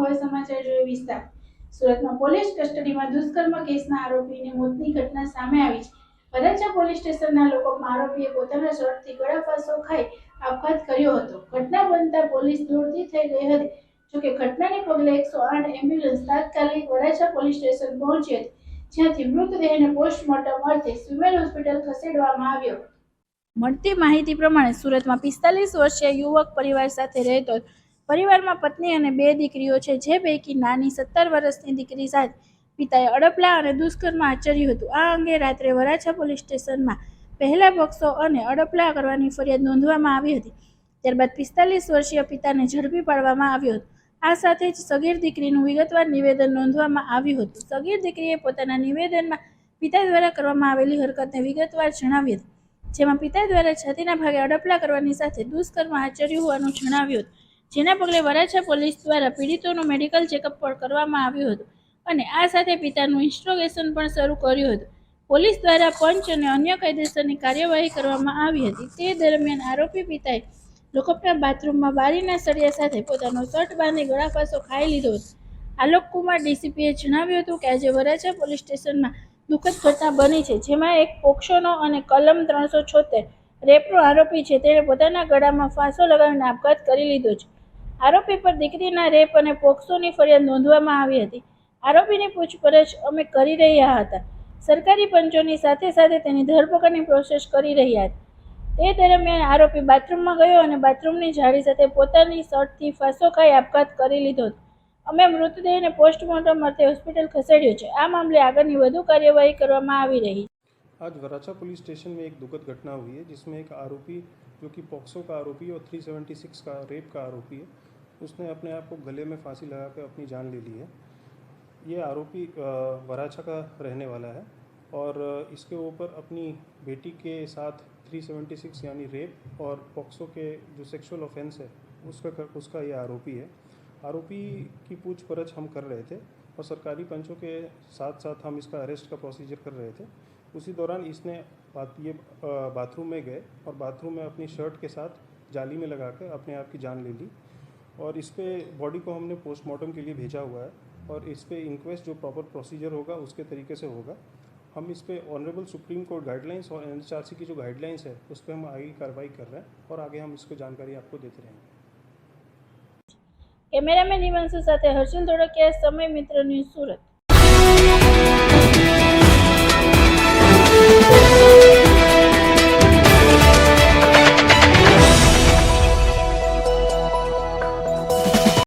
હવે સમાચાર જોઈએ વિસ્તાર. સુરતમાં પોલીસ કસ્ટડીમાં દુષ્કર્મ કેસના આરોપીની મોતની ઘટના સામે આવી છે. વરાછા પોલીસ સ્ટેશનના લોકોમાં આરોપીએ પોતાના શર્ટથી ગળા ફાંસો ખાઈ આપઘાત કર્યો હતો. ઘટના બનતા પોલીસ દોડતી થઈ ગઈ હતી. જોકે ઘટનાને પગલે એકસો આઠ એમ્બ્યુલન્સ તાત્કાલિક વરાછા પોલીસ સ્ટેશન પહોંચી હતી. જ્યાંથી મૃતદેહને પોસ્ટમોર્ટમ અર્થે સિવિલ હોસ્પિટલ ખસેડવામાં આવ્યો મળતી માહિતી પ્રમાણે સુરતમાં પિસ્તાલીસ વર્ષીય યુવક પરિવાર સાથે રહેતો હતો. પરિવારમાં પત્ની અને બે દીકરીઓ છે, જે પૈકી નાની સત્તર વર્ષની દીકરી સાથે પિતાએ અડપલા અને દુષ્કર્મ આચર્યું હતું. આ અંગે રાત્રે વરાછા પોલીસ સ્ટેશનમાં પહેલા બક્ષો અને અડપલા કરવાની ફરિયાદ નોંધવામાં આવી હતી. ત્યારબાદ પિસ્તાલીસ વર્ષીય પિતાને ઝડપી પાડવામાં આવ્યો હતો. આ સાથે જ સગીર દીકરીનું વિગતવાર નિવેદન નોંધવામાં આવ્યું હતું. સગીર દીકરીએ પોતાના નિવેદનમાં પિતા દ્વારા કરવામાં આવેલી હરકતને વિગતવાર જણાવી હતી, જેમાં પિતા દ્વારા છાતીના ભાગે અડપલા કરવાની સાથે દુષ્કર્મ આચર્યું હોવાનું જણાવ્યું હતું. જેના પગલે વરાછા પોલીસ દ્વારા પીડિતોનું મેડિકલ ચેકઅપ પણ કરવામાં આવ્યું હતું અને આ સાથે પિતાનું ઇન્સ્ટ્રોગેશન પણ શરૂ કર્યું હતું. પોલીસ દ્વારા પંચ અને અન્ય કાયદેસરની કાર્યવાહી કરવામાં આવી હતી. તે દરમિયાન આરોપી પિતાએ લોકપના બાથરૂમમાં બારીના સળિયા સાથે પોતાનો શર્ટ બાંધી ગળાફાંસો ખાઈ લીધો હતો. આલોક કુમાર ડીસીપીએ જણાવ્યું હતું કે આજે વરાછા પોલીસ સ્ટેશનમાં દુઃખદ ઘટના બની છે, જેમાં એક પોક્ષોનો અને કલમ ત્રણસો છોતેર રેપનો આરોપી છે. તેણે પોતાના ગળામાં ફાંસો લગાવીને આપઘાત કરી લીધો છે. આરોપી પર દીકરીના રેપ અને પોક્સોની ફરિયાદ નોંધવામાં આવી હતી આરોપીની પૂછપરછ અમે કરી રહ્યા હતા સરકારી પંચોની સાથે સાથે તેની ધરપકડની પ્રોસેસ કરી રહ્યા હતા તે દરમિયાન આરોપી બાથરૂમમાં ગયો અને બાથરૂમની જાળી સાથે પોતાની શર્ટથી ફાંસો ખાઈ આપઘાત કરી લીધો હતો અમે મૃતદેહને પોસ્ટમોર્ટમ અર્થે હોસ્પિટલ ખસેડ્યો છે આ મામલે આગળની વધુ કાર્યવાહી કરવામાં આવી રહી છે आज वराछा पुलिस स्टेशन में एक दुखद घटना हुई है जिसमें एक आरोपी जो कि पॉक्सो का आरोपी है और 376 का रेप का आरोपी है उसने अपने आप को गले में फांसी लगा कर अपनी जान ले ली है। ये आरोपी वराछा का रहने वाला है और इसके ऊपर अपनी बेटी के साथ 376 यानी रेप और पॉक्सो के जो सेक्सुअल ऑफेंस है, उसका उसका ये आरोपी है। आरोपी की पूछपरछ हम कर रहे थे और सरकारी पंचों के साथ साथ हम इसका अरेस्ट का प्रोसीजर कर रहे थे। उसी दौरान इसने बात, ये बाथरूम में गए और बाथरूम में अपनी शर्ट के साथ जाली में लगा कर अपने आप की जान ले ली। और इस पे बॉडी को हमने पोस्टमार्टम के लिए भेजा हुआ है और इस पे इंक्वेस्ट जो प्रॉपर प्रोसीजर होगा उसके तरीके से होगा हम इस पे ऑनरेबल सुप्रीम कोर्ट गाइडलाइंस और एन की जो गाइडलाइंस है उस पर हम आगे कार्रवाई कर रहे हैं और आगे हम इसको जानकारी आपको देते रहेंगे કેમેરામેન હિમાંશુ સાથે હર્ષલ ધોળકિયા સમય મિત્ર ન્યૂઝ સુરત